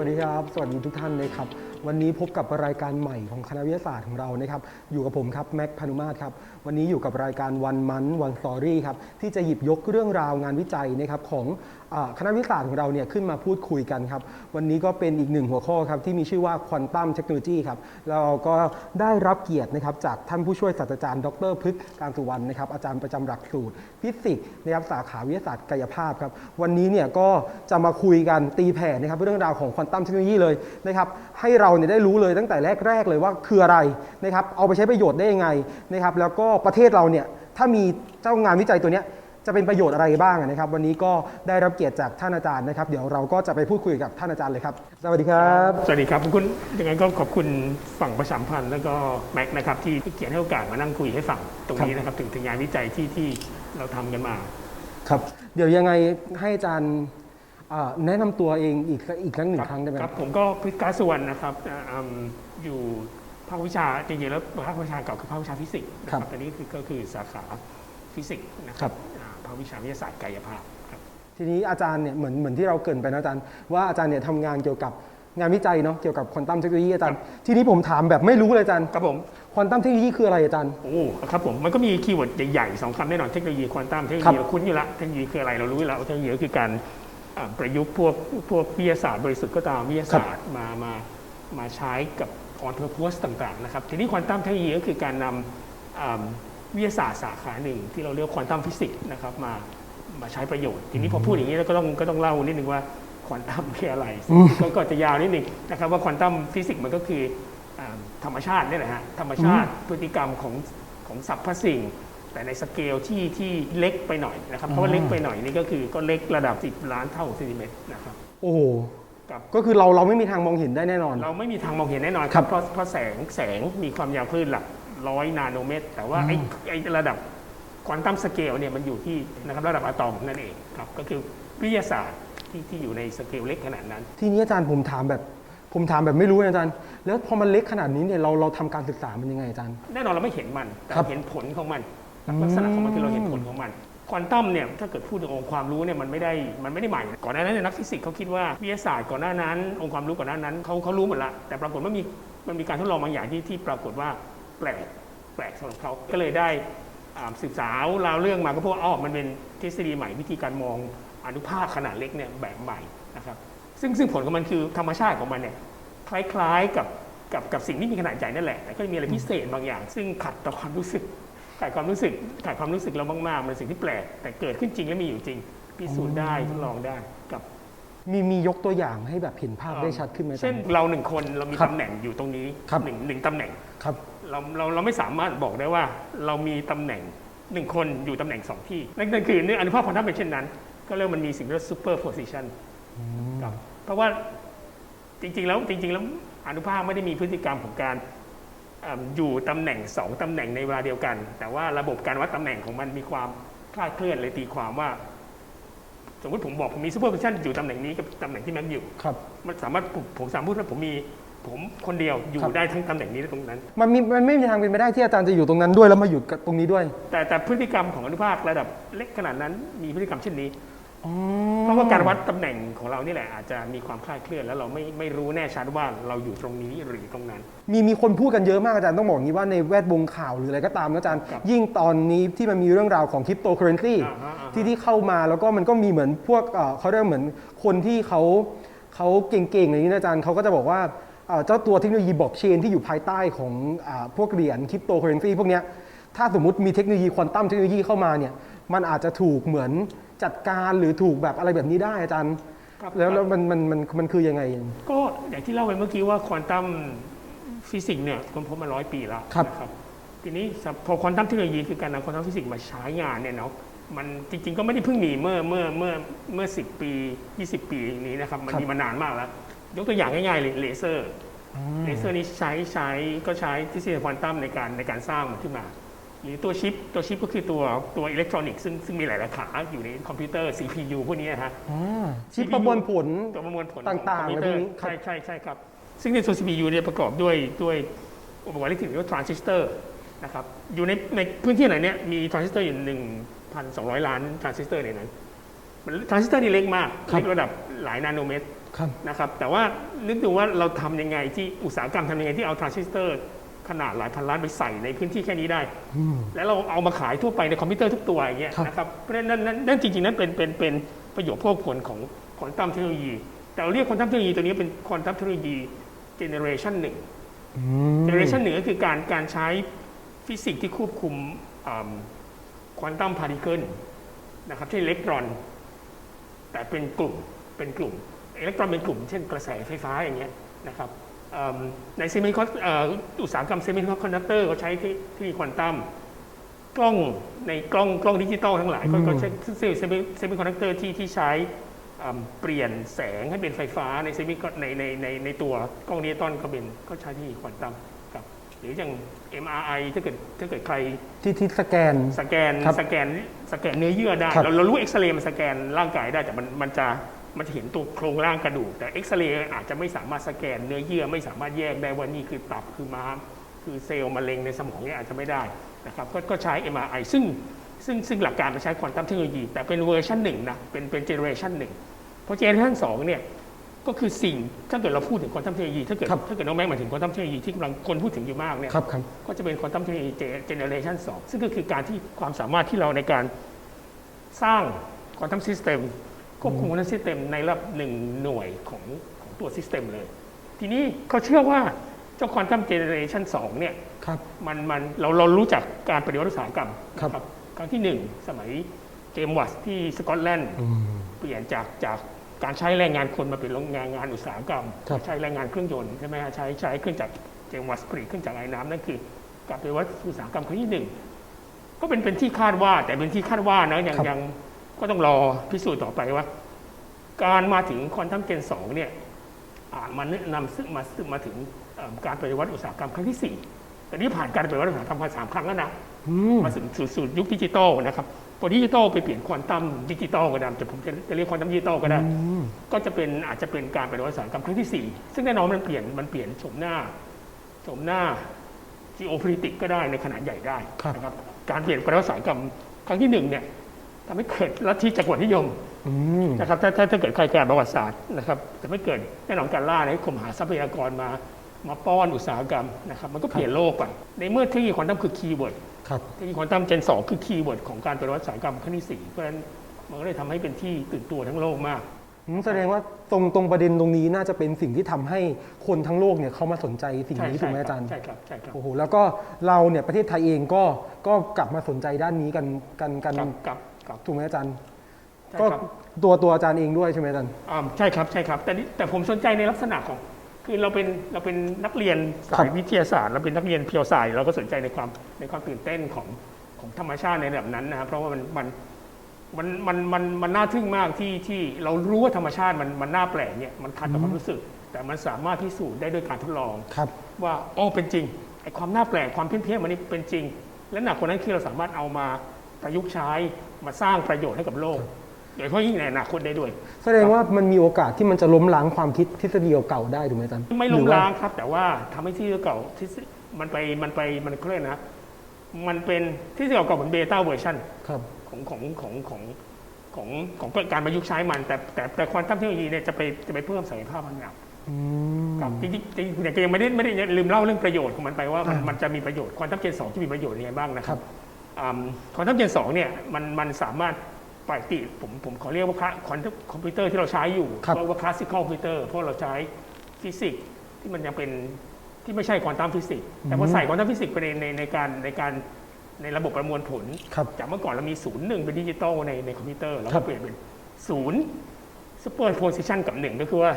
วัสดีครับ สวัสดีทุกท่านเลยครับ วันนี้พบกับรายการใหม่ของคณะวิทยาศาสตร์ของเรานะครับ อยู่กับผมครับแม็กพานุมาตรครับ วันนี้อยู่กับรายการวันมันวันสตอรี่ครับที่จะหยิบยกเรื่องราวงานวิจัยนะครับของคณะวิทยาศาสตร์ของเราเนี่ยขึ้นมาพูดคุยกันครับ วันนี้ก็เป็นอีกหนึ่งหัวข้อครับที่มีชื่อว่าควอนตัมเทคโนโลยีครับเราก็ได้รับเกียรตินะครับจากท่านผู้ช่วยศาสตราจารย์ดรพฤกษ์การสุวรรณนะครับอาจารย์ประจำหลักสูตรฟิสิกส์นะครับสาขาวิทยาศาสตร์กายภาพครับวันนี้เนี่ยก็จะมาคุยกันตีแผ่นะครับเรื่องราวของควอนตัมเทคโนโลยีเลยนะครับให้เราเนี่ยได้รู้เลยตั้งแต่แรก ๆ เลยว่าคืออะไรนะครับเอาไปใช้ประโยชน์ได้ยังไงนะครับแล้วก็ประเทศเราเนี่ยถ้ามีเจ้างานวิจัยตัวเนี้ยจะเป็นประโยชน์อะไรบ้างนะครับ วันนี้ก็ได้รับเกียรติจากท่านอาจารย์นะครับ เดี๋ยวเราก็จะไปพูดคุยกับท่านอาจารย์เลยครับ สวัสดีครับ สวัสดีครับคุณยังไงก็ขอบคุณฝั่งประชาสัมพันธ์แล้วก็แม็กนะครับที่ที่เกียรติให้โอกาสมานั่งคุยให้ฟังตรงนี้นะครับถึงถึงงานวิจัยที่ที่เราทำกันมา ครับ เดี๋ยวยังไงให้อาจารย์ อ่าแนะนำตัวเองอีกอีกครั้งหนึ่งครั้งได้ไหมคครัรับบผมก็พิการสุวรรณนะครับอ่าอืมอยู่ภาควิชาจริงๆแล้วภาควิชาเก่าคือภาควิชาฟิสิกส์นะคครัรับบอันนี้คือก็คือสาขาฟิสิกส์นะคครัรับ บอ่าภาควิชาวิทยาศาสตร์กายภาพครับ ทีนี้อาจารย์เนี่ยเหมือนเหมือนที่เราเกรินไปนะอาจารย์ว่าอาจารย์เนี่ยทำงานเกี่ยวกับงานวิจัยเนาะเกี่ยวกับควอนตัมเทคโนโลยีอาจารย์ ทีนี้ผมถามแบบไม่รู้เลยอาจารย์ครับผม ควอนตัมเทคโนโลยีคืออะไรอาจารย์ โอ้ครับผมมันก็มีคีย์เวิร์ดใหญ่ๆสองคำแน่นอนเทคโนโลยีควอนตัมเทคโนโลครัยีบเราคุ้นอยู่ละเทคโนโลยีคืออะไรเรารู้อยู่แล้วเทคโนโลยีก็คือการอ่า ประยุกต์พวกพวกวิทยาศาสตร์บริสุทธิ์ก็ตามวิทยาศาสตร์มามามาใช้กับออนเพอร์พสต่างๆนะครับทีนี้ควอนตัมเทคโนโลยีก็คือการนำอ่าวิทยาศาสตร์สาขาหนึ่ง ที่เราเรียกควอนตัมฟิสิกส์นะครับมามาใช้ประโยชน์ ทีนี้พอพูดอย่างนี้เราก็ต้องก็ต้องเล่านิดนึงว่าควอนตัมคืออะไรก็ก็จะยาวนิดนึงนะครับว่าควอนตัมฟิสิกส์มันก็คืออ่าธรรมชาตินี่แหละฮะธรรมชาติพฤติกรรมของของสรรพสิ่ง แต่ในสเกลที่ที่เล็กไปหน่อยนะครับเพราะว่าเล็กไปหน่อยนี่ก็คือก็เล็กระดับ 10 ล้านเท่าเซนติเมตรนะครับโอ้โหครับก็คือเราเราไม่มีทางมองเห็นได้แน่นอน เราไม่มีทางมองเห็นแน่นอนครับเพราะเพราะแสงแสงมีความยาวคลื่นหลักร้อยนาโนเมตร แต่ว่าไอ้ไอ้ระดับควอนตัมสเกลเนี่ยมันอยู่ที่นะครับระดับอะตอมนั่นเองครับก็คือวิทยาศาสตร์ที่ที่อยู่ในสเกลเล็กขนาดนั้น ทีนี้อาจารย์ผมถามแบบผมถามแบบไม่รู้นะอาจารย์ แล้วพอมันเล็กขนาดนี้เนี่ยเราเราทำการศึกษามันยังไงอาจารย์ แน่นอนเราไม่เห็นมันแต่ครับเห็นผลของมัน ลักษณะของมันคือเราเห็นผลของมันควอนตัมเนี่ยถ้าเกิดพูดถึงองค์ความรู้เนี่ยมันไม่ได้มันไม่ได้ใหม่ ก่อนหน้านั้นนักฟิสิกส์เขาคิดว่าวิทยาศาสตร์ก่อนหน้านั้น องค์ความรู้ก่อนหน้านั้นเขาเขารู้หมดละแต่ปรากฏว่ามีมันมีการทดลองบางอย่างที่ที่ปรากฏว่าแปลกแปลกสำหรับเขาก็เลยได้ศึกษาราวเรื่องมาก็เพราะว่าอ๋อมันเป็นทฤษฎีใหม่วิธีการมองอนุภาคขนาดเล็กเนี่ยแบบใหม่นะครับซึ่งซึ่งผลของมันคือธรรมชาติของมันเนี่ยคล้ายๆกับกับกับสิ่งที่มีขนาดใหญ่นั่นแหละแต่ก็มีอะไรพิเศษบางอย่าง ซึ่งขัดต่อความรู้สึก ขัดความรู้สึกขัดความรู้สึกเรามากๆมันเป็นสิ่งที่แปลก แต่เกิดขึ้นจริงและมีอยู่จริง พิสูจน์ได้ทดลองได้กับมีมียกตัวอย่างให้แบบเห็นภาพได้ชัดขึ้นไหมอาจารเช่นย์เราหนึ่งคนเรามีครับตำแหน่งอยู่ตรงนี้ครับหนึ่งหนึ่งตำแหน่งครับเราเราเราไม่สามารถบอกได้ว่า เรามีตำแหน่งหนึ่งคนอยู่ตำแหน่งสองที่นั่นนั่นคือเนื่องอนุภาคควอนตัมเป็นเช่นนั้น ก็เรียกว่ามันมีสิ่งที่เรียกว่า superposition ครับเพราะว่าจริงๆแล้วจริง ๆ แล้วอนุภาคไม่ได้มีพฤติกรรมของการเอิ่มอยู่ตำแหน่งสองตำแหน่งในเวลาเดียวกัน แต่ว่าระบบการวัดตำแหน่งของมันมีความคลาดเคลื่อนเลยตีความว่า สมมติผมบอกผมมี superposition อยู่ตำแหน่งนี้กับตำแหน่งที่แม็กอยู่ครับ มันสามารถผมผมสามารถพูดว่าผมมีผมคนเดียวอยู่ครับ ได้ทั้งตำแหน่งนี้และตรงนั้น มันมีมันไม่มีทางเป็นไปได้ที่อาจารย์จะอยู่ตรงนั้นด้วยแล้วมาอยู่กับตรงนี้ด้วย แต่แต่พฤติกรรมของอนุภาคระดับเล็กขนาดนั้นมีพฤติกรรมเช่นนี้ เพราะว่าการวัดตำแหน่งของเรานี่แหละอาจจะมีความคลาดเคลื่อนแล้วเราไม่ไม่รู้แน่ชัดว่าเราอยู่ตรงนี้หรือตรงนั้น มีมีคนพูดกันเยอะมากอาจารย์ต้องบอกอย่างนี้ว่าในแวดวงข่าวหรืออะไรก็ตามนะอาจารย์ ครับยิ่งตอนนี้ที่มันมีเรื่องราวของคริปโตเคอเรนซีอ่าฮะอ่าฮะ ที่ที่เข้ามาแล้วก็มันก็มีเหมือนพวกเอ่อเขาเรียกเหมือนคนที่เขาเขาเก่งๆอย่างนี้นะอาจารย์เขาก็จะบอกว่าเอ่อเจ้าตัวเทคโนโลยีบล็อกเชนที่อยู่ภายใต้ของอาพวกเหรียญคริปโตเคอเรนซีพวกเนี้ยถ้าสมมติมีเทคโนโลยีควอนตัมเทคโนโลยีเข้ามาเนี่ยมันอาจจะถูกเหมือน จัดการหรือถูกแบบอะไรแบบนี้ได้อาจารย์ ครับแล้วแล้วมันมันมันมันคือยังไง ก็อย่างที่เล่าไปเมื่อกี้ว่าควอนตัมฟิสิกส์เนี่ยค้นพบมาร้อยปีแล้วครับ นะทีนี้พอควอนตัมเทคโนโลยีคือการนำควอนตัมฟิสิกส์มาใช้งานเนี่ยเนาะมันจริงๆก็ไม่ได้เพิ่งมีเมื่อเมื่อเมื่อเมื่อสิปี 20 ปีนี้นะครับมันมีมานานมากแล้ว ยกตัวอย่างง่ายๆเลยเลเซอร์ เลเซอร์นี้ใช้ใช้ก็ใช้ทฤษฎีควอนตัมในการในการสร้างมันขึ้นมา หรือตัวชิปตัวชิปก็คือตัวตัวอิเล็กทรอนิกส์ซึ่งซึ่งมีหลายๆขาอยู่ในคอมพิวเตอร์ CPU พวกนี้นะฮะชิปประมวลผลตัวประมวลผลต่างๆของคอมพิวเตออะไรพวกร์นี้ครับใช่ใช่ใช่ครับ ซึ่งในตัว CPU เนี่ยประกอบด้วยด้วยอุปกรณ์อิเล็กทรอนิกส์เรียกว่าทรานซิสเตอร์นะครับอยู่ในในพื้นที่ไหนเนี่ยมีทรานซิสเตอร์อยู่1,200ล้านทรานซิสเตอร์ในนั้นมันทรานซิสเตอร์นี่เล็กมากครับเล็กระดับหลายนาโนเมตรครับนะครับแต่ว่านึกดูว่าเราทำยังไงที่อุตสาหกรรมทำยังไงที่เอาทรานซิสเตอร์ ขนาดหลายพันล้านไปใส่ในพื้นที่แค่นี้ได้อืมแล้วเราเอามาขายทั่วไปในคอมพิวเตอร์ทุกตัวอย่างเงี้ยครับนะครับเพราะฉะนั้นนั่นนั่นนั่นจริงๆนั้นเป็นเป็นเป็นประโยชน์พวกผลของควอนตัมเทคโนโลยี แต่เราเรียกควอนตัมเทคโนโลยีตัวนี้เป็นควอนตัมเทคโนโลยีเจเนเรชันหนึ่งอืมเจเนเรชันหนึ่งก็คือการการใช้ฟิสิกส์ที่ควบคุมควอนตัมพาร์ติเคิลนะครับเช่นอิเล็กตรอน แต่เป็นกลุ่มเป็นกลุ่มอิเล็กตรอนเป็นกลุ่ม เช่นกระแสไฟฟ้าอย่างเงี้ยนะครับเอิ่ม ในเซมิคอนอุตสาหกรรมเซมิคอนดักเตอร์เขาใช้ที่ที่ควอนตัมกล้องในกล้องกล้องดิจิตอลทั้งหลายก็ก็ใช้เซมิเซมิคอนดักเตอร์ที่ที่ใช้เอิ่มเปลี่ยนแสงให้เป็นไฟฟ้าในเซมิในในในในตัวกล้องดิจิตอลก็เป็นก็ใช้ที่ควอนตัมครับ หรืออย่าง MRI ถ้าเกิดถ้าเกิดใครที่ที่สแกนสแกนครับสแกนสแกนเนื้อเยื่อได้ครับเราเรารู้เอ็กซเรย์มันสแกนร่างกายได้แต่มันมันจะ มันจะเห็นตัวโครงร่างกระดูก แต่เอ็กซเรย์อาจจะไม่สามารถสแกนเนื้อเยื่อไม่สามารถแยกได้ว่านี่คือตับคือม้ามคือเซลล์มะเร็งในสมองเนี่ยอาจจะไม่ได้นะครับก็ก็ใช้ MRI ซึ่งซึ่งซึ่งหลักการมันใช้ควอนตัมเทคโนโลยี แต่เป็นเวอร์ชันหนึ่งนะเป็นเป็นเจเนอเรชันหนึ่งเพราะเจเนอเรชันสองเนี่ยก็คือสิ่งถ้าเกิดเราพูดถึงควอนตัมเทคโนโลยีถ้าเกิดครับถ้าเกิดน้องแม็กหมายถึงควอนตัมเทคโนโลยีที่กำลังคนพูดถึงอยู่มากเนี่ยครับครับก็จะเป็นควอนตัมเทคโนโลยีเจเนเรชัน2ซึ่งก็คือการที่ความสามารถที่เราในการสร้างควอนตัมซิสเต็ม ควบคุมควอนตัมซิสเต็มในระดับหนึ่งหน่วยของของตัวซิสเต็มเลย ทีนี้เขาเชื่อว่าเจ้าควอนตัมเจเนเรชัน2เนี่ยครับ มันมันเราเรารู้จักการปฏิวัติอุตสาหกรรมครับนะครั้งที่หนึ่งสมัยเจมส์วัตส์ที่สกอตแลนด์อืมเปลี่ยนจากจากการใช้แรงงานคนมาเป็นโรงงานงานอุตสาหกรรมครับใช้แรงงานเครื่องยนต์ใช่ไหมฮะใช้ใช้เครื่องจักรเจมส์วัตส์ผลิตเครื่องจักรไอ้น้ำนั่นคือการปฏิวัติอุตสาหกรรมครั้งที่หนึ่งก็เป็นเป็นที่คาดว่าแต่เป็นที่คาดว่านะยังครับยัง ก็ต้องรอพิสูจน์ต่อไปว่า การมาถึงควอนตัมเจนสองเนี่ยอาจมันนำซึ่งมาซึ่งมาถึงเอ่อการปฏิวัติอุตสาหกรรมครั้งที่สี่แต่นี่ผ่านการปฏิวัติอุตสาหกรรมมาสามครั้งแล้วนะอืมมาสู่สู่สู่ยุคดิจิตอลนะครับพอดิจิตอลไปเปลี่ยนควอนตัมดิจิตอลก็ได้แต่ผมจะจะเรียกควอนตัมดิจิตอลก็ได้อืมก็จะเป็นอาจจะเป็นการปฏิวัติอุตสาหกรรมครั้งที่4ซึ่งแน่นอนมันเปลี่ยนมันเปลี่ยนโฉมหน้าโฉมหน้า geopolitics ก็ได้ในขนาดใหญ่ได้ครับนะครับการเปลี่ยนปฏิวัติอุตสาหกรรมครั้งที่หนึ่งเนี่ย ทำให้เกิดลัทธิจักรวรรดินิยมอืมนะครับถ้าถ้าถ้าเกิดใครแก่ประวัติศาสตร์นะครับจะไม่เกิดแน่นอนการล่าในข่มหาทรัพยากรมามาป้อนอุตสาหกรรมนะครับมันก็เปลี่ยนโลกไป ในเมื่อเทคโนโลยีควอนตัมคือคีย์เวิร์ดครับเทคโนโลยีควอนตัมเจน 2 คือคีย์เวิร์ดของการปฏิวัติอุตสาหกรรมขั้นที่ 4 เพราะฉะนั้นมันก็เลยทำให้เป็นที่ตื่นตัวทั้งโลกมากอืมแสดงว่าตรงตรงประเด็นตรงนี้น่าจะเป็นสิ่งที่ทำให้คนทั้งโลกเนี่ยเขามาสนใจสิ่งใช่นี้ถูใช่กไหมคอาจารัรบย์ใช่ครับใช่ครับโอ้โหแล้วก็เราเนี่ยประเทศไทยเองก็ก็กลับมาสนใจด้านนี้กันกันกันกับ กับกับถูกไหมอาจารย์ ใช่ก็ครับ ตัวตัวอาจารย์เองด้วยใช่ไหมอาจารย์ อ่าใช่ครับใช่ครับ แต่นี่แต่ผมสนใจในลักษณะของ คือเราเป็นเราเป็นนักเรียนสายวิทยาศาสตร์เราเป็นนักเรียนเพียวสายเราก็สนใจในความในความตื่นเต้นของของธรรมชาติในแบบนั้นนะครับเพราะว่ามันมันมันมันมันมันน่าทึ่งมากที่ที่เรารู้ว่าธรรมชาติมันมันน่าแปลกเนี่ยมันขัดต่อความรู้สึก แต่มันสามารถพิสูจน์ได้ด้วยการทดลอง ครับ ว่าโอ้เป็นจริงไอ้ความน่าแปลกความเพี้ยนเพี้ยนมันนี่เป็นจริง และหนักกว่านั้นคือเราสามารถเอามา ประยุกต์ใช้มาสร้างประโยชน์ให้กับโลก โดยเฉพาะยิ่งในอนาคตได้ด้วย แสดงว่ามันมีโอกาสที่มันจะล้มล้างความคิดทฤษฎีเก่าๆได้ถูกไหมอาจารย์ไม่หล้รืมอว่ล้างครับ แต่ว่าทำให้ที่เก่าที่มันไปมันไปมันเขาเรียกนะมันเป็นที่เก่าๆเหมือนเบต้าเวอร์ชันครับของของของของของของการประยุกต์ใช้มัน แต่แต่แต่ควอนตัมเทคโนโลยีเนี่ยจะไปจะไปเพิ่มศักยภาพมันแบบอืมครับจริงๆจริงๆแต่ก็ยังไม่ได้ไม่ได้ลืมเล่าเรื่องประโยชน์ของมันไปว่ามันอ่ามัมันจะมีประโยชน์ควอนตัมเจนสองที่มีประโยชน์ยังไงบ้างนะคครัรับบ ควอนตัมเจนสองเนี่ยมันมันสามารถปฏิผมผมขอเรียกว่าควอนตัมคอมพิวเตอร์ที่เราใช้อยู่ครับว่าคลาสสิคอลคอมพิวเตอร์เพราะเราใช้ฟิสิกส์ที่มันยังเป็นที่ไม่ใช่ควอนตัมฟิสิกส์แต่พอใส่ควอนตัมฟิสิกส์ไปในในในการในการในระบบประมวลผลครับจากเมื่อก่อนเรามีศูนย์หนึ่งเป็นดิจิตอลในในคอมพิวเตอร์เราครัก็บเปลี่ยนเป็นศูนย์ซูเปอร์โพซิชันกับหนึ่งก็คือว่า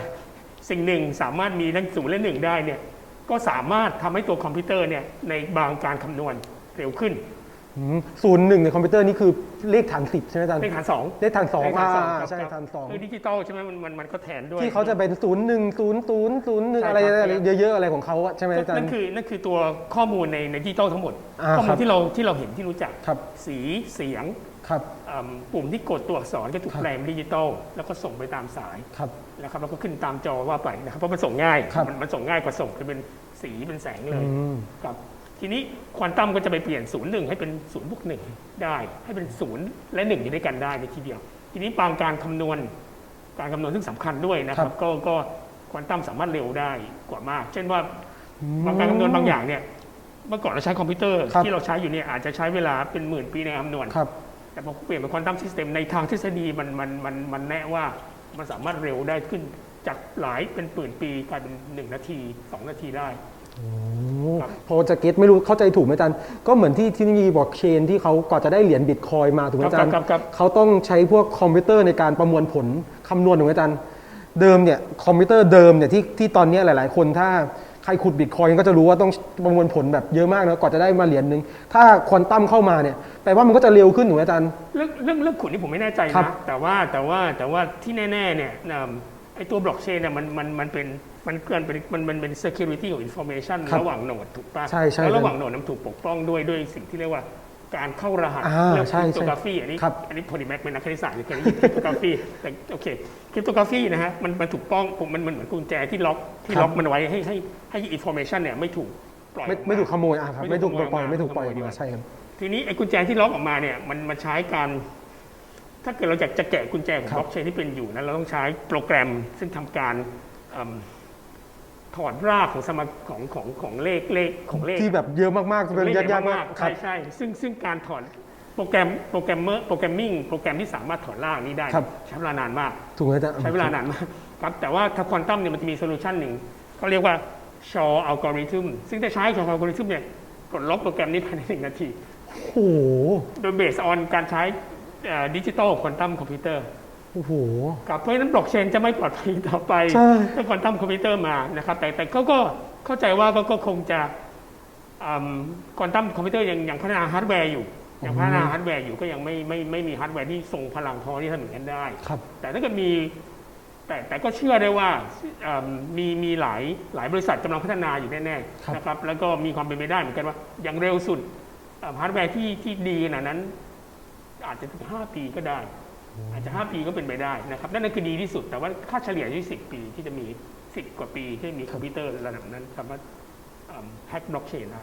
สิ่งหนึ่งสามารถมีทั้งศูนย์และหนึ่งได้เนี่ยก็สามารถทำให้ตัวคอมพิวเตอร์เนี่ยในบางการคำนวณเร็วขึ้นอืม ศูนย์หนึ่งในคอมพิวเตอร์นี่คือเลขฐานสิบใช่ไหมอาจารย์เลขฐานสองเลขฐานสองเลขฐานสองอ่าครับใช่ครับฐานสองคือดิจิตอลใช่ไหมมันมันมันก็แทนด้วย ที่เขาจะเป็นศูนย์หนึ่งศูนย์ศูนย์ศูนย์หนึ่งใช่อะไรครับอะไรเยอะๆอะไรของเขาอะใช่ไหมอาจารนั่นย์คือนั่นคือตัวข้อมูลในในดิจิตอลทั้งหมดอ่าข้อมูครัลบที่เราที่เราเห็นที่รู้จักครับสีเสียงครับอืมปุ่มที่กดตัวอักษรก็ถูกครับแปลงเป็นดิจิตอลแล้วก็ส่งไปตามสายครับนะครับแล้วก็ขึ้นตามจอว่าไปนะครับเพราะมันส่งง่ายครับมันมันส่งง่ายกว่าส่งคือเป็นสีเป็นแสงเลยอืมครับ ทีนี้ควอนตัมก็จะไปเปลี่ยนศูนย์หนึ่งให้เป็นศูนย์บวกหนึ่งได้ ให้เป็นศูนย์และหนึ่งอยู่ด้วยกันได้ในทีเดียว ทีนี้บางการคำนวณการคำนวณซึ่งสำคัญด้วยนะครับ ก็ก็ควอนตัมสามารถเร็วได้กว่ามาก เช่นว่าบางการคำนวณบางอย่างเนี่ยเมื่อก่อนเราใช้คอมพิวเตอร์ครับที่เราใช้อยู่เนี่ยอาจจะใช้เวลาเป็นหมื่นปีในการคำนวณครับแต่พอเปลี่ยนเป็นควอนตัมซิสเต็มในทางทฤษฎีมันมันมันมันแน่ว่ามันสามารถเร็วได้ขึ้นจากหลายเป็นหมื่นปีกลายเป็นหนึ่งนาทีสองนาทีได้โอ้ครับ พอจะเก็ตไม่รู้เข้าใจถูกไหมอาจารย์ก็เหมือนที่เทคโนโลยีบล็อกเชนที่เขาก่อนจะได้เหรียญบิตคอยมาถูกไหมอาจารย์ครับครับเขาต้องใช้พวกคอมพิวเตอร์ในการประมวลผลคำนวณถูกไหมอาจารย์เดิมเนี่ยคอมพิวเตอร์เดิมเนี่ยที่ที่ตอนเนี้ยหลาย ๆ คนถ้าใครขุดบิตคอยก็จะรู้ว่าต้องประมวลผลแบบเยอะมากนะก่อนจะได้มาเหรียญหนึ่งถ้าควอนตัมเข้ามาเนี่ยแปลว่ามันก็จะเร็วขึ้นถูกไหมอาจารย์เรื่องเรื่องเรื่องขุดนี่ผมไม่แน่ใจครันะบแต่ว่าแต่ว่าแต่ว่าที่แน่ๆเนี่ยเอิ่มไอตัวบล็อกเชนเนี่ยมันมันมันเป็น มันเกินเป็นมันมันเป็น security ของ information ครับระหว่างโหนดถูกป่ะใช่ใช่แล้วระหว่างโหนดนั้นถูกปกป้องด้วยด้วยสิ่งที่เรียกว่าการเข้ารหัสอ่าเรียกใช่คริปใช่โตกราฟีอันนี้ครับอันนี้พอดีแม็กเป็นนักคณิตศาสตร์อยู่เคยได้ยินคริปโตกราฟีแต่โอเคคริปโตกราฟีนะฮะมันมันถูกป้องผมมันมันเหมือนกุญแจที่ล็อกที่ครับ ล็อกมันไว้ให้ให้ให้ information เนี่ยไม่ถูกปล่อยไม่ออกา ไม่ถูกขโมยอะครับไม่ไม่ถูถูกกปล่อยขโมยไม่ถูกปล่อยขโมยดีกมาว่า ใช่ครับ ทีนี้ไอ้กุญแจที่ล็อกออกมาเนี่ยมันมันใช้การ ถ้าเกิดเราอยากจะแกะกุญแจของครับ บล็อกเชนที่เป็นอยู่นั้นเราต้องใช้โปรแกรมซึ่งทำการเอิ่ม ถอดรากของสมการของของของเลขเลขของเลขที่แบบเยอะมากๆจะเป็นเลขยากๆมามากกครัใช่บใช่ซึ่งซึ่งการถอดโปรแกรมโปรแกรมเมอร์โปรแกรมมิ่งโปรแกรมที่สามารถถอดรากนี้ได้ครับใช้เวลานานมากถูกไหมอาจารย์ใช้เวลานานมากครับแต่ว่าถ้าควอนตัมเนี่ยมันจะมีโซลูชันหนึ่งเขาเรียกว่าชออัลกอริทึมซึ่งถ้าใช้ชออัลกอริทึมเนี่ยกดล็อกโปรแกรมนี้ภายในหนึ่งนาทีโอ้โหโดยเบสออนการใช้ดิจิตอลควอนตัมคอมพิวเตอร์ โอ้โหกับเพราะฉะนั้นบล็อกเชนจะไม่ปลอดภัยต่อไปใช่ถ้าควอนตัมคอมพิวเตอร์มานะครับ แต่แต่เขาก็เข้าใจว่าก็ก็คงจะควอนตัมคอมพิวเตอร์ยังยังพัฒนาฮาร์ดแวร์อยู่ยังพัฒนาฮาร์ดแวร์อยู่ก็ยังไม่ไม่ไม่มีฮาร์ดแวร์ที่ทรงพลังพอที่ทำอย่างนั้นได้ครับแต่ถ้าเกิดมีแต่แต่ก็เชื่อได้ว่าเอิ่มมีมีหลายหลายบริษัทกำลังพัฒนาอยู่แน่ครับๆนะครับแล้วก็มีความเป็นไปได้เหมือนกันว่า อย่างเร็วสุดเอ่อฮาร์ดแวร์ที่ที่ดีขนาดนั้น อาจจะถึงห้าปีก็ได้ อาจจะห้าปีก็เป็นไปได้นะครับ นั่นคือดีที่สุด แต่ว่าค่าเฉลี่ยที่สิบปีที่จะมีสิบกว่าปีที่มีคอมพิวเตอร์ระดับนั้นสามารถแฮกบล็อกเชนได้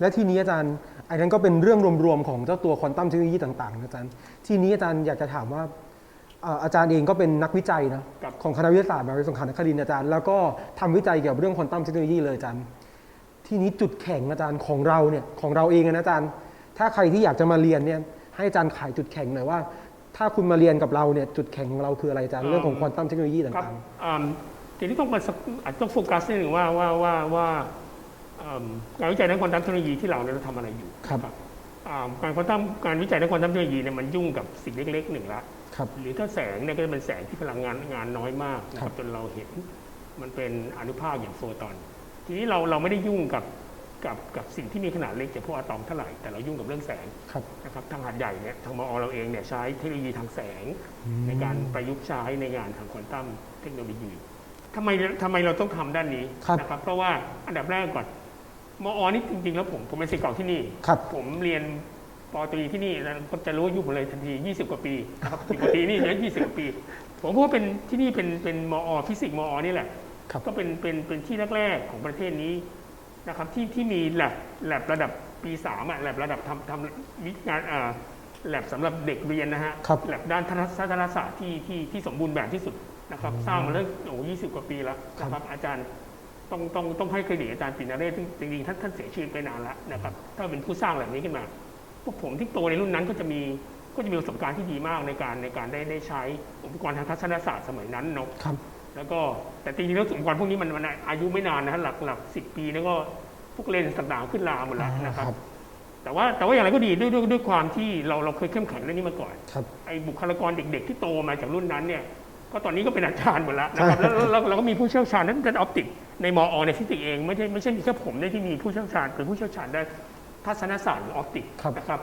และทีนี้อาจารย์อันนั้นก็เป็นเรื่องรวมๆของเจ้าตัวควอนตัมเทคโนโลยีต่างๆนะอาจารย์ ทีนี้อาจารย์อยากจะถามว่าเอ่ออาจารย์เองก็เป็นนักวิจัยนะครับของคณะวิทยาศาสตร์มหาวิทยาลัยสงขลานครินทร์อาจารย์ แล้วก็ทำวิจัยเกี่ยวกับเรื่องควอนตัมเทคโนโลยีเลยอาจารย์ ทีนี้จุดแข็งอาจารย์ของเราเนี่ยของเราเองนะอาจารย์ ถ้าใครที่อยากจะมาเรียนเนี่ยให้อาจารย์ขายจุดแข็งหน่อยว่า ถ้าคุณมาเรียนกับเราเนี่ยจุดแข็งของเราคืออะไรอาจารย์เรื่องของควอนตัมเทคโนโลยีครับต่างอืมทีนี้ต้องมาสักอาจจะต้องโฟกัสนิดหนึ่งว่าว่าว่าว่าอืมงานวิจัยด้านควอนตัมเทคโนโลยีที่เราเนี่ยเราทำอะไรอยู่ๆครับอ่าการควอนตัมการวิจัยด้านควอนตัมเทคโนโลยีเนี่ยมันยุ่งกับสิ่งเล็กๆหนึ่งละครับหรือถ้าแสงเนี่ยก็จะเป็นแสงที่พลังงานงานน้อยมากนะคครัรับบจนเราเห็นมันเป็นอนุภาคอย่างโฟตอน ทีนี้เราเราไม่ได้ยุ่งกับ กับกับสิ่งที่มีขนาดเล็กอย่างพวกอะตอมเท่าไหร่แต่เรายุ่งกับเรื่องแสงครับนะครับทางหาดใหญ่เนี่ยทางมอเราเองเนี่ยใช้เทคโนโลยีทางแสง ในการประยุกต์ใช้ในงานทางควอนตัมเทคโนโลยีทำไมทำไมเราต้องทำด้านนี้ครับนะครับเพราะว่าอันดับแรกก่อนมอนี่จริงๆ แล้วผมผมเป็นศิษย์เก่าที่นี่ครับผมเรียนปอตรีที่นี่แล้วก็จะรู้อายุผมเลยทันที 20 กว่าปีนะครับปกตินี่เยอะ20 กว่าปี ผมว่าเป็นที่นี่เป็นเป็นมอฟิสิกส์มอนี่แหละครับก็เป็นเป็นเป็นที่แรกๆของประเทศนี้ นะครับที่ที่มีแลบแลบระดับปีสามอะแลบระดับทำทำวิงานอ่าแลบสำหรับเด็กเรียนนะฮะครับ แลบด้านทัศนศาสตร์ที่ที่ที่สมบูรณ์แบบที่สุดนะครับ สร้างมาแล้วโอ้ยี่สิบกว่าปีแล้วนะครับ อาจารย์ต้องต้องต้องให้เครดิตอาจารย์ปินาเรศซึ่งจริงๆท่านท่านเสียชีวิตไปนานแล้วนะครับถ้าเป็นผู้สร้างแบบนี้ขึ้นมา พวกผมที่โตในรุ่นนั้นก็จะมีก็จะมีประสบการณ์ที่ดีมากในการในการได้ได้ใช้อุปกรณ์ทางทัศนศาสตร์สมัยนั้นเนาะ ครับ แล้วก็แต่จริงๆแล้วอุปกรณ์พวกนี้มันมันอายุไม่นานนะฮะหลักหลักสิบปีแล้วก็พวกเลนส์ต่างๆขึ้นลาหมดแล้วนะครับครับ แต่ว่าแต่ว่าอย่างไรก็ดีด้วยด้วยด้วยความที่เราเราเคยเข้มแข็งเรื่องนี้มาก่อนครับไอ้บุคลากรเด็ก ๆ ที่โตมาจากรุ่นนั้นเนี่ยก็ตอนนี้ก็เป็นอาจารย์หมดแล้วนะครับแล้วแล้วแล้วเราก็มีผู้เชี่ยวชาญนั้นเป็นออปติกในมอในฟิสิกส์เองไม่ใช่ไม่ใช่มีแค่ผมได้ที่มีผู้เชี่ยวชาญเป็นผู้เชี่ยวชาญด้านทัศนศาสตร์หรือออปติกครับนะครับ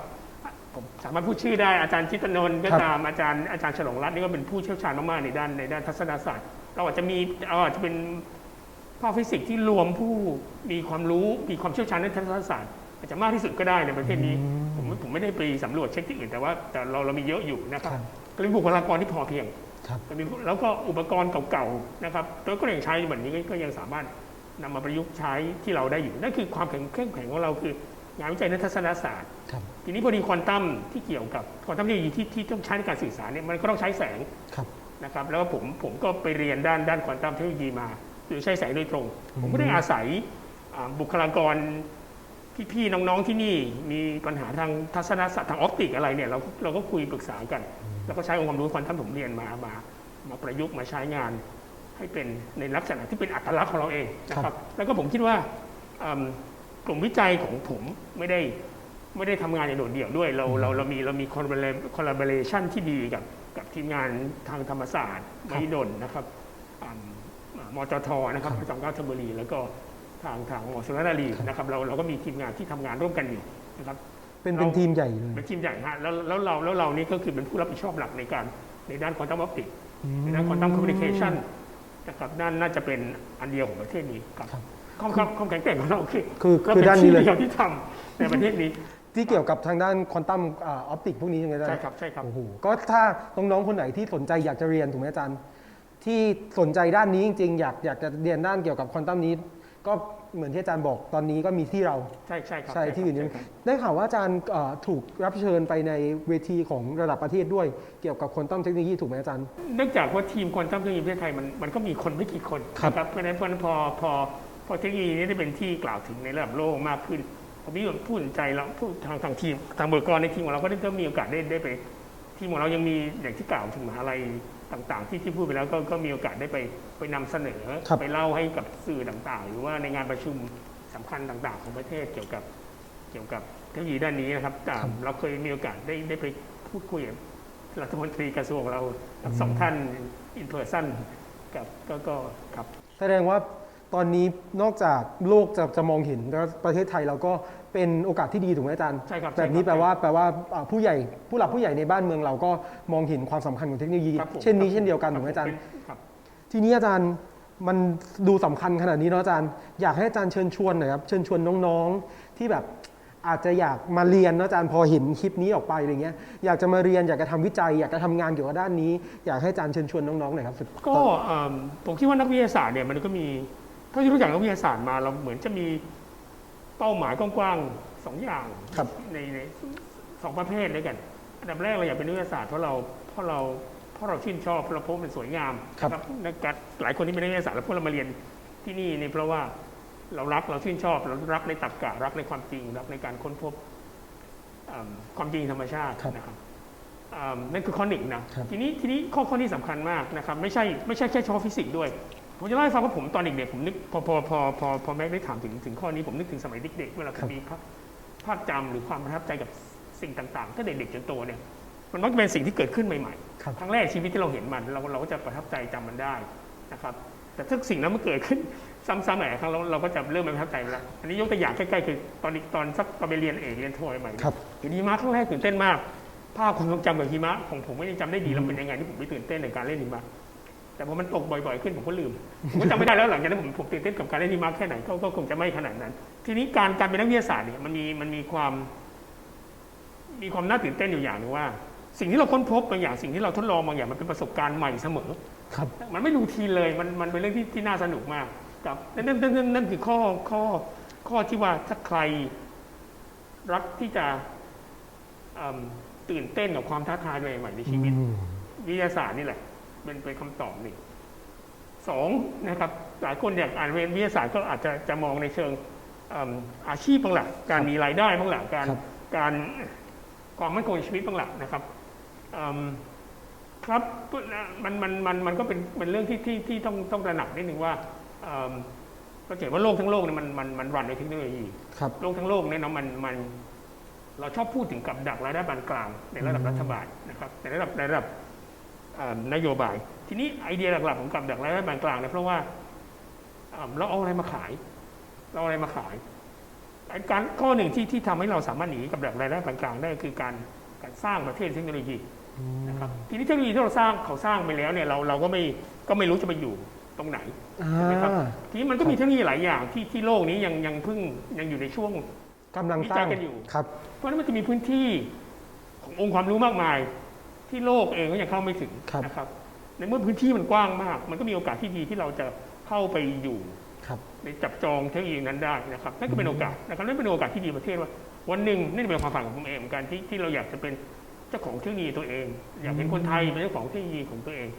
ผมสามารถพูดชื่อได้อาจารย์จิตรนนท์ก็ครับตามอาจารย์อาจารย์ฉลองรัตน์นี่ก็เป็นผู้เชี่ยวชาญมากๆในด้านในด้านทัศนศาสตร์ เราอาจจะมีเราอาจจะเป็นภาคฟิสิกส์ที่รวมผู้มีความรู้มีความเชี่ยวชาญในทัศนศาสตร์อาจจะมากที่สุดก็ได้ในประเทศนี้ ผมไม่ผมไม่ได้ไปสำรวจเช็คที่อื่นแต่ว่าแต่เราเรามีเยอะอยู่นะครับครับก็มีบุคลากรที่พอเพียงครับก็มีแล้วก็อุปกรณ์เก่าๆนะครับตัวก็ยังใช้แบบนี้ก็ก็ยังสามารถนำมาประยุกต์ใช้ที่เราได้อยู่นั่นคือความแข็งเข้มแข็งของเราคืองานวิจัยนักทัศนศาสตร์ครับทีนี้พอดีควอนตัมที่เกี่ยวกับควอนตัมเทคโนโลยีที่ที่ต้องใช้ในการสื่อสารเนี่ยมันก็ต้องใช้แสงครับ นะครับแล้วก็ผมผมก็ไปเรียนด้านด้านควอนตัมเทคโนโลยีมาโดยใช้แสงโดยตรง ผมก็ได้อาศัยอ่าบุคลากรพี่ๆน้องๆที่นี่มีปัญหาทางทัศนศาสตร์ทางออปติกอะไรเนี่ยเราเราก็คุยปรึกษากัน แล้วก็ใช้องค์ความรู้ควอนตัมผมเรียนมามา มาประยุกต์มาใช้งาน ให้เป็นในลักษณะที่เป็นอัตลักษณ์ของเราเองนะคครัรับบแล้วก็ผมคิดว่าอืมกลุ่มวิจัยของผมไม่ได้ไม่ได้ทำงานอย่างโดดเดี่ยวด้วยเราเราเรามีเรามี collaboration ที่ดีกับ กับทีมงานทางธรรมศาสตร์มหิดลนะครับอืมมจทนะครับประจำเก้าธนบุรี แล้วก็ทางทางหมอสุรนารีนะครับเราเราก็มีทีมงานที่ทำงานร่วมกันอยู่นะครับเป็นเป็นทีมใหญ่เลยเป็นทีมใหญ่ฮะแล้วแล้วเราแล้วเรานี่ก็คือเป็นผู้รับผิดชอบหลักในการในด้านควอนตัมออปติกในด้านควอนตัมคอมมิวนิเคชันนะครับนั่นน่าจะเป็นอันเดียวของประเทศนี้ครับครับความความความแข็งแกร่งของเราคือคือก็คือเป็นด้านนี้ที่เลยเดียวที่ทำในประเทศนี้ ที่เกี่ยวกับทางด้านควอนตัมออปติกพวกนี้ยังไงได้ใช่ครับใช่ครับ โอ้โหก็ถ้าน้องๆคนไหนที่สนใจอยากจะเรียนถูกไหมอาจารย์ ที่สนใจด้านนี้จริงๆ อยากอยากจะเรียนด้านเกี่ยวกับควอนตัมนี้ ก็เหมือนที่อาจารย์บอกตอนนี้ก็มีที่เราใช่ใช่ครับใช่ที่อื่นยังใช่ครับได้ข่าวว่าอาจารย์เอ่อถูกรับเชิญไปในเวทีของระดับประเทศด้วยเกี่ยวกับควอนตัมเทคโนโลยีถูกไหมอาจารย์ เนื่องจากว่าทีมควอนตัมเทคโนโลยีประเทศไทยมันมันก็มีคนไม่กี่คนครับ นะเพราะฉะนั้นเพราะฉะนั้นพอพอพอเทคโนโลยีนี้ได้เป็นที่กล่าวถึงในระดับโลกมากขึ้น ผมมีผู้สนใจเราผู้ทางทางทีมทางเบอร์กรในทีมของเราก็ได้ก็มีโอกาสได้ได้ไปทีมของเรายังมีอย่างที่กล่าวถึงมหาลัยต่างๆ ที่ที่พูดไปแล้วก็ก็มีโอกาสได้ไปไปนำเสนอครับไปเล่าให้กับสื่อต่างๆ หรือว่าในงานประชุมสำคัญต่างๆ ของประเทศเกี่ยวกับเกี่ยวกับเทคโนโลยีด้านนี้นะครับแต่เราเคยมีโอกาสได้ได้ไปพูดคุยกับรัฐมนตรีกระทรวงเราทั้งสองท่านอินเพอร์ซันกับก็ก็ครับ แสดงว่า ตอนนี้นอกจากโลกจะจะมองเห็นแล้วประเทศไทยเราก็เป็นโอกาสที่ดีถูกไหมอาจารย์ใช่ครับแบบนี้ใช่แปคลรับว่าแปลว่าอ่าผู้ใหญ่ผู้หลักผู้ใหญ่ในบ้านเมืองเราก็มองเห็นความสำคัญของเทคโนโลยี ครับผมเช่นนี้ครับเช่นเดียวกันคถูกไหมอาจารย์ ครับ ทีนี้อาจารย์มันดูสำคัญขนาดนี้เนาะอาจารย์ อยากให้อาจารย์เชิญชวนหน่อยครับเชิญชวนน้องๆ ที่แบบอาจจะอยากมาเรียนเนาะอาจารย์พอเห็นคลิปนี้ออกไปอะไรเงี้ยอยากจะมาเรียนอยากจะทำวิจัย อยากจะทำงานเกี่ยวกับด้านนี้ อยากให้อาจารย์เชิญชวนน้องๆหน่อยครับสุดก็เอิ่มผมคิดว่านักวิทยาศาสตร์เนี่ยมันก็มี เท่าที่รู้จักนักวิทยาศาสตร์มาเราเหมือนจะมีเป้าหมายกว้างๆสองอย่างครับในในสองประเภทด้วยกันอันดับแรกเราอยากเป็นนักวิทยาศาสตร์เพราะเราเพราะเราเพราะเราชื่นชอบเพราะเราพบมันสวยงามครับนะนักการหลายคนที่เป็นนักวิทยาศาสตร์แล้วพวกเรามาเรียนที่นี่เนี่ยเพราะว่าเรารักเราชื่นชอบเรารักในตรรกะรักในความจริงรักในการค้นพบเอิ่มความจริงธรรมชาติครับนะครับเอิ่มนั่นคือข้อหนึ่งนะครับทีนี้ทีนี้ข้อข้อที่สำคัญมากนะครับไม่ใช่ไม่ใช่แค่เฉพาะฟิสิกส์ด้วย ผมจะเล่าให้ฟังว่าผมตอนเด็กๆผมนึกพอพอพอพอพอแม็กได้ถามถึงถึงข้อนี้ผมนึกถึงสมัยเด็กๆเวลาครับมีภาพภาพจำหรือความประทับใจกับสิ่งต่างๆตั้งแต่เด็กจนโตเนี่ยมันมักจะเป็นสิ่งที่เกิดขึ้นใหม่ครับๆครั้งแรกชีวิตที่เราเห็นมันเราเราก็จะประทับใจจำมันได้นะครับ แต่ถ้าสิ่งนั้นมันเกิดขึ้นซ้ำๆหลายครั้งเราเราก็จะเริ่มไม่ประทับใจมันแล้วอันนี้ยกตัวอย่างใกล้ๆคือตอนนี้ตอนสักตอนไปเรียนเอกเรียนโทใหม่ๆครับเห็นหิมะครั้งแรกตื่นเต้นมากภาพความทรงจำกับหิมะของผมไม่ได้จำได้ดีแล้วเป็นยังไงที่ผมไม่ตื่นเต้นในการเล่นหิมะ แต่พอมันตกบ่อยๆขึ้นผมก็ลืมผมก็จำไม่ได้แล้วหลังจากนั้นผมผมตื่นเต้นกับการเล่นหิมะแค่ไหนก็ก็คงจะไม่ขนาดนั้น ทีนี้การการเป็นนักวิทยาศาสตร์เนี่ยมันมีมันมีความ มีความน่าตื่นเต้นอยู่อย่างหนึงว่า สิ่งที่เราค้นพบบางอย่างสิ่งที่เราทดลองบางอย่างมันเป็นประสบการณ์ใหม่เสมอครับมันไม่รูทีนเลยมันมันเป็นเรื่องที่ที่น่าสนุกมากครับนั่นนั่นนั่นนั่นนั่นคือข้อข้อข้อที่ว่าถ้าใครรักที่จะเอิ่มตื่นเต้นกับความท้าทายใหม่ๆในชีวิตอืมวิทยาศาสตร์นี่แหละ เป็นเป็นคำตอบหนึ่งสองนะครับหลายคนอยากอ่านเรียนวิทยาศาสตร์ก็อาจจะจะมองในเชิงเอิ่มอาชีพบ้างหละการมีรายได้บ้างหละการครับการความมั่นคงในชีวิตบ้างหละนะครับเอิ่มครับมันมันมันมันก็เป็นเป็นเรื่องที่ที่ที่ต้องต้องตระหนักนิดนึงว่าเอิ่มเราจะเห็นว่าโลกทั้งโลกเนี่ยมันมันมันรันในเทคโนโลยีครับโลกทั้งโลกเนี่ยเนาะมันมัน เราชอบพูดถึงกับดักรายได้ปานกลางในระดับรัฐบาลนะครับในระดับในระดับเอ่อ นโยบาย ทีนี้ไอเดียหลักๆของกับดักรายได้ปานกลางเนี่ยเพราะว่าเอิ่มเราเอาอะไรมาขาย เราเอาอะไรมาขายไอ้การข้อหนึ่งที่ที่ทำให้เราสามารถหนีกับดักรายได้ปานกลางได้คือการการสร้างประเทศเทคโนโลยีนะครับทีนี้เทคโนโลยีที่เราสร้างเขาสร้างไปแล้วเนี่ยเราเราก็ไม่ก็ไม่รู้จะไปอยู่ตรงไหนอ่ใช่ไหมครับาทีนี้มันก็มีเทคโนโลยีหลายอย่างที่ที่โลกนี้ยังยังเพิ่งยังอยู่ในช่วงกำลังสร้างวิจัยกันอยู่ครับเพราะฉะนั้นมันจะมีพื้นที่ขององค์ความรู้มากมาย ที่โลกเองก็ยังเข้าไม่ถึงครับนะครับ ในเมื่อพื้นที่มันกว้างมาก มันก็มีโอกาสที่ดีที่เราจะเข้าไปอยู่ครับในจับจองเทคโนโลยีนั้นได้นะครับนั่นก็เป็นโอกาสนะครับนั่นเป็นโอกาสที่ดีประเทศว่า วันหนึ่งนี่เป็นความฝันของผมเองเหมือนกันที่ที่เราอยากจะเป็นเจ้าของเทคโนโลยีตัวเอง อยากเห็นคนไทยเป็นเจ้าของเทคโนโลยีของตัวเอง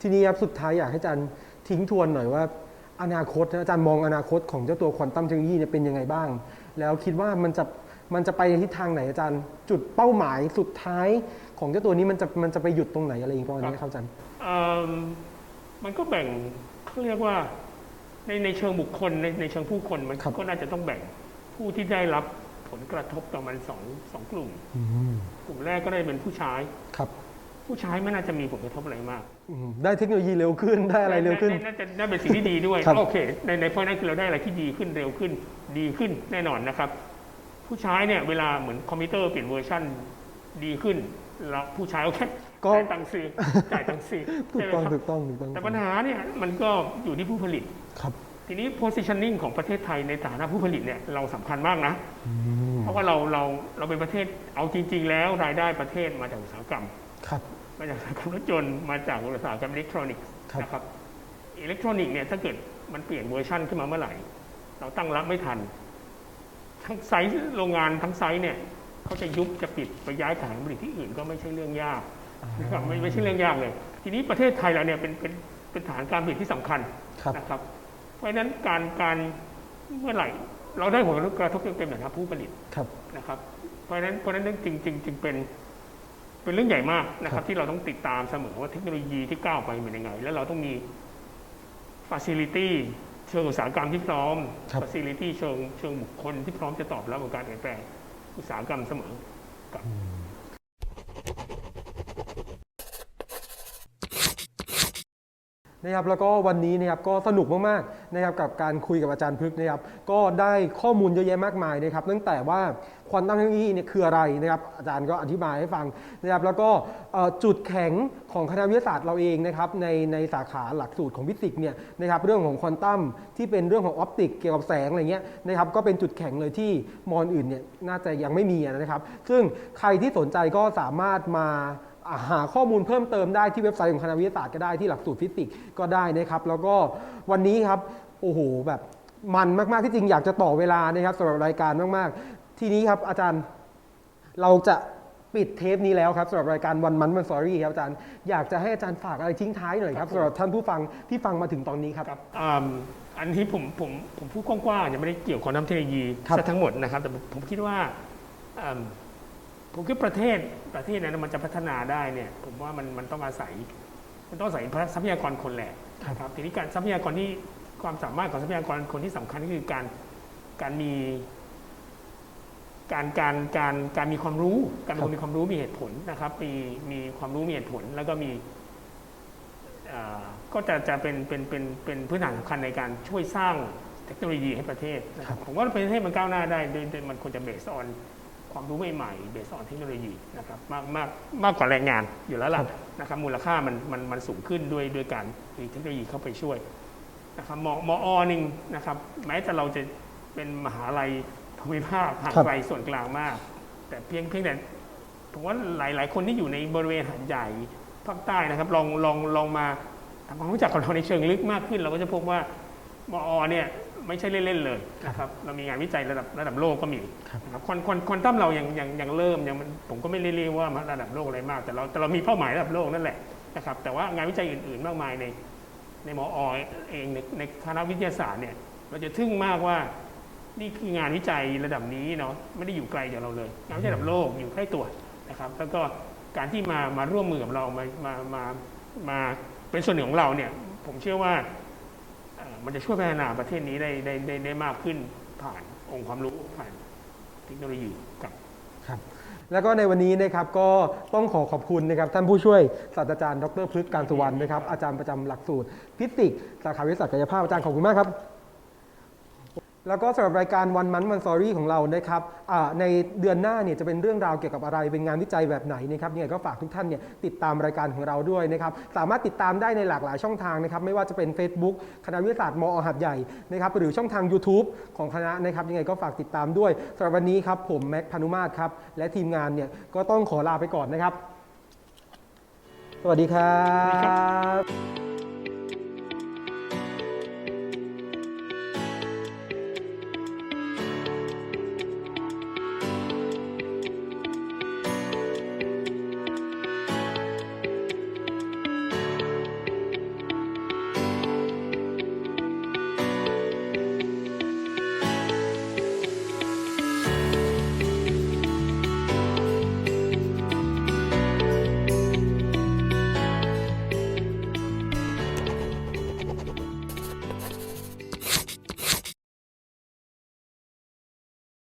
ทีนี้ครับสุดท้ายอยากให้อาจารย์ทิ้งทวนหน่อยว่า อนาคตนะอาจารย์มองอนาคตของเจ้าตัวควอนตัมเทคโนโลยีเนี่ยเป็นยังไงบ้าง แล้วคิดว่ามันจะมันจะไปในทิศทางไหนอาจารย์ จุดเป้าหมายสุดท้ายของเจ้าตัวนี้มันจะมันจะไปหยุดตรงไหนอะไรอย่างเงี้ยประมาณนี้ครับอาจารย์เอิ่มมันก็แบ่งเขาเรียกว่าในในเชิงบุคคลในในเชิงผู้คนมันครับก็น่าจะต้องแบ่งผู้ที่ได้รับผลกระทบต่อมันสองสองกลุ่มอืมกลุ่มแรกก็ได้เป็นผู้ใช้ครับ ผู้ใช้ไม่น่าจะมีผลกระทบอะไรมากอืมได้เทคโนโลยีเร็วขึ้นได้อะไรเร็วขึ้น น่าจะน่าเป็นสิ่งที่ดีด้วย ครับ โอเค ในในเพราะนั้นคือเราได้อะไรที่ดีขึ้นเร็วขึ้น ดีขึ้นแน่นอนนะครับ ผู้ใช้เนี่ยเวลาเหมือนคอมพิวเตอร์เปลี่ยนเวอร์ชันดีขึ้นแล้วผู้ใช้โอเคก็ จ่ายตังค์ซื้อจ่ายตังค์ซื้อถูกใช่ไหมต้องครับถูกต้องถูกต้องแต่ปัญหาเนี่ยมันก็อยู่ที่ผู้ผลิต ครับทีนี้ positioning ของประเทศไทยในฐานะผู้ผลิตเนี่ยเราสำคัญมากนะ อืมเพราะว่าเราเราเราเป็นประเทศเอาจริง ๆ แล้วรายได้ประเทศมาจากอุตสาหกรรม ครับ มาจากอุตสาหกรรมรถยนต์มาจากอุตสาหกรรมอิเล็กทรอนิกส์ครับ นะครับอิเล็กทรอนิกส์เนี่ยถ้าเกิดมันเปลี่ยนเวอร์ชันขึ้นมาเมื่อไหร่ เราตั้งรับไม่ทัน ทั้งไซส์โรงงานทั้งไซส์เนี่ยเขาจะยุบจะปิดไปย้ายฐานผลิตที่อื่นก็ไม่ใช่เรื่องยากนะครับไม่ไม่ใช่เรื่องยากเลย ทีนี้ประเทศไทยเราเนี่ยเป็นเป็นเป็นฐานการผลิตที่สำคัญครับ นะครับ เพราะฉะนั้นการการเมื่อไหร่ เราได้ผลกระทบเต็มๆนะครับผู้ผลิต ครับ นะครับเพราะฉะนั้นเพราะฉะนั้นจริงจริงจึงเป็น เป็นเรื่องใหญ่มากนะคครัรับบที่เราต้องติดตามเสมอว่าเทคโนโลยีที่ก้าวไปเป็นยังไง แล้วเราต้องมี facility เชิงอุตสาหกรรมที่พร้อมครับ facility เชิงเชิงบุคคลที่พร้อมจะตอบรับกับการเปลี่ยนแปลงอุตสาหกรรมเสมอ นะครับแล้วก็วันนี้นะครับก็สนุกมากๆนะครับกับการคุยกับอาจารย์พฤกนะครับก็ได้ข้อมูลเยอะแยะมากมายนะครับตั้งแต่ว่าควอนตัมเทคโนโลยีเนี่ยคืออะไรนะครับอาจารย์ก็อธิบายให้ฟังนะครับแล้วก็จุดแข็งของคณะวิทยาศาสตร์เราเองนะครับในในสาขาหลักสูตรของฟิสิกส์เนี่ยนะครับเรื่องของควอนตัมที่เป็นเรื่องของออปติกเกี่ยวกับแสงอะไรเงี้ยนะครับก็เป็นจุดแข็งเลยที่มอนอื่นเนี่ยน่าจะยังไม่มีนะครับ ซึ่งใครที่สนใจก็สามารถมา หาข้อมูลเพิ่มเติมได้ที่เว็บไซต์ของคณะวิทยาศาสตร์ก็ได้ที่หลักสูตรฟิสิกส์ก็ได้นะครับ แล้วก็วันนี้ครับโอ้โหแบบมันมากๆที่จริงอยากจะต่อเวลานะครับสำหรับรายการมากๆ ทีนี้ครับอาจารย์เราจะปิดเทปนี้แล้วครับสำหรับรายการวันมันมันสอรี่ครับอาจารย์อยากจะให้อาจารย์ฝากอะไรทิ้งท้ายหน่อยครับสำหรับท่านผู้ฟังที่ฟังมาถึงตอนนี้ครับครับอ่าอันนี้ผมผมผมพูดกว้างๆยังไม่ได้เกี่ยวกับน้ำเทคโนโลยีครับซะทั้งหมดนะครับ แต่ผมผมคิดว่าอ่า ผมคิดประเทศประเทศนั้นมันจะพัฒนาได้เนี่ยผมว่ามันมันต้องอาศัย มันต้องอาศัยทรัพยากรคนแหละนะครับทีนี้การทรัพยากรที่ความสามารถของทรัพยากรคนที่สำคัญก็คือการการมี การการการการมีความรู้ การเป็นคนมีความรู้มีเหตุผลนะครับ มีมีความรู้มีเหตุผล แล้วก็มีอ่าก็จะจะเป็นเป็นเป็นเป็นพื้นฐานสำคัญในการช่วยสร้างเทคโนโลยีให้ประเทศนะครับผมว่าประเทศมันก้าวหน้าได้โดยโดยมันควรจะเบสออน ความรู้ใหม่ๆเบสออนเทคโนโลยีนะครับมากมากมากกว่าแรงงานอยู่แล้วล่ะนะครับมูลค่ามันมันมันสูงขึ้นด้วยด้วยการมีเทคโนโลยีเข้าไปช่วยนะครับมมอหนึ่งนะครับแม้แต่เราจะเป็นมหาลัยภูมิภาคห่างครับไกลส่วนกลางมาก แต่เพียงเพียงแต่ผมว่าหลาย ๆ คนที่อยู่ในบริเวณหันใหญ่ภาคใต้นะครับลองลองลองมาทำความรู้จักกับเราในเชิงลึกมากขึ้น เราก็จะพบว่ามอเนี่ย ไม่ใช่เล่น ๆ เลยนะครับเรามีงานวิจัยระดับระดับโลกก็มีนะครับควอนควอนควอนตัมเรายังยังยังเริ่มยังมันผมก็ไม่ได้เรียกว่าระดับโลกอะไรมาก แต่เราแต่เรามีเป้าหมายระดับโลกนั่นแหละนะครับแต่ว่างานวิจัยอื่น ๆ มากมายในในมอเองในในคณะวิทยาศาสตร์เนี่ยเราจะทึ่งมากว่านี่คืองานวิจัยระดับนี้เนาะไม่ได้อยู่ไกลจากเราเลย งานวิจัยระดับโลกอยู่ใกล้ตัวนะครับ แล้วก็การที่มามาร่วมมือกับเรามามามามาเป็นส่วนหนึ่งของเราเนี่ยผมเชื่อว่าเอ่อ มันจะช่วยพัฒนาประเทศนี้ได้ได้ได้ได้มากขึ้นผ่านองค์ความรู้ผ่านเทคโนโลยีกับ ครับ แล้วก็ในวันนี้นะครับก็ต้องขอขอบคุณนะครับท่านผู้ช่วยศาสตราจารย์ดรพฤกษ์การสุวรรณนะครับอาจารย์ประจำหลักสูตรฟิสิกส์สาขาวิทยาศาสตร์กายภาพอาจารย์ขอบคุณมากครับ แล้วก็สำหรับรายการวันมันวันสอรี่ของเรานะครับในเดือนหน้าเนี่ยจะเป็นเรื่องราวเกี่ยวกับอะไร เป็นงานวิจัยแบบไหนนะครับยังไงก็ฝากทุกท่านเนี่ยติดตามรายการของเราด้วยนะครับ สามารถติดตามได้ในหลากหลายช่องทางนะครับ ไม่ว่าจะเป็น Facebook คณะวิทยาศาสตร์มอหัดใหญ่นะครับ หรือช่องทาง YouTube ของคณะนะครับ ยังไงก็ฝากติดตามด้วยสำหรับวันนี้ครับผมแม็กพานุมาตรครับ และทีมงานเนี่ยก็ต้องขอลาไปก่อนนะครับ สวัสดีครับ